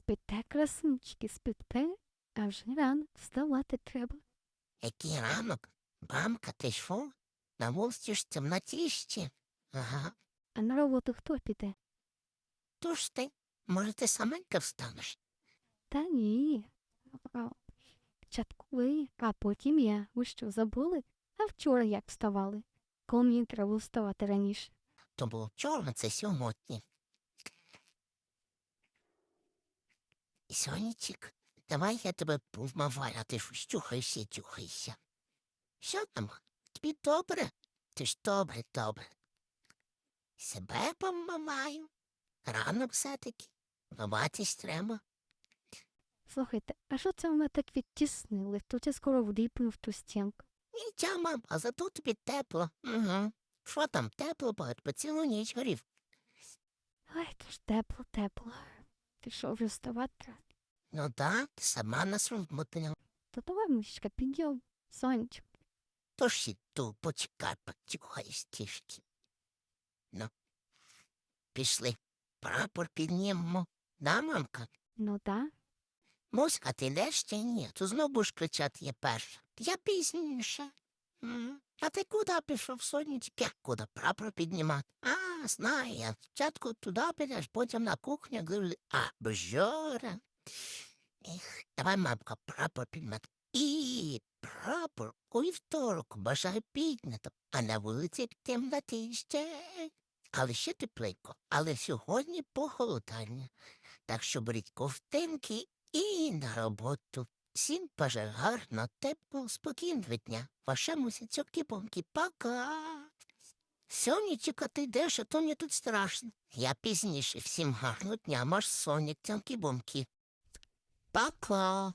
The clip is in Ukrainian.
Спите, красунчики, спите, а вже рано вставати треба. Який ранок? Мамка, ти що? На вулиці ж темнотіще. Ага. А на роботу хто піде? То ж ти, може, ти саменька встанеш? Та ні. Спочатку ви, а потім я. Ви що, забули? А вчора як вставали? Коли мені треба вставати раніше. То було вчора, це сьогодні. Сонечек, давай я тебе повмиваю, а ти ж тюхайся, тюхайся. Що там? Тобі добре? Ти ж добре, добре. Себе помиваю. Рано все-таки. Вмиватись треба. Слухайте, а що це мене так відтіснили? Тут я скоро вліпну в ту стінку. Нічого, мам, а зато тобі тепло. Угу. Що там тепло, по цілу ніч горів. Ай, то ж тепло, тепло. Ти що, вже вставати? Ну да, ти сама нас розмотила. То давай, мишечка, підйом. Сонечко. То ж і ту почекай, потюхаєш тішки. Ну, пішли. Прапор піднімемо. Да, мамка? Ну да. Муська, ти йдеш чи ні? То знов будеш кричати я перша. Я пізніше. М. А ти куди пішов, сонечки? Куди прапор піднімати? А, знаю я. Спочатку туди підеш, потім на кухню, говорю, а, божора. Ех, давай, мамка, прапор піднімати. І прапор у вівторок бажаю піднято, а на вулиці темнотище. Але ще тепленько, але сьогодні похолодання. Так що беріть ковтинки і на роботу. Всім бажаю гарно, тепло, спокійного дня. Ваша мусиця кіпоньки. Пока. Сонечка, ти йдеш, а то мені тут страшно. Я пізніше. Всім гарного дня, маш сонік, тямки бомки. Пока.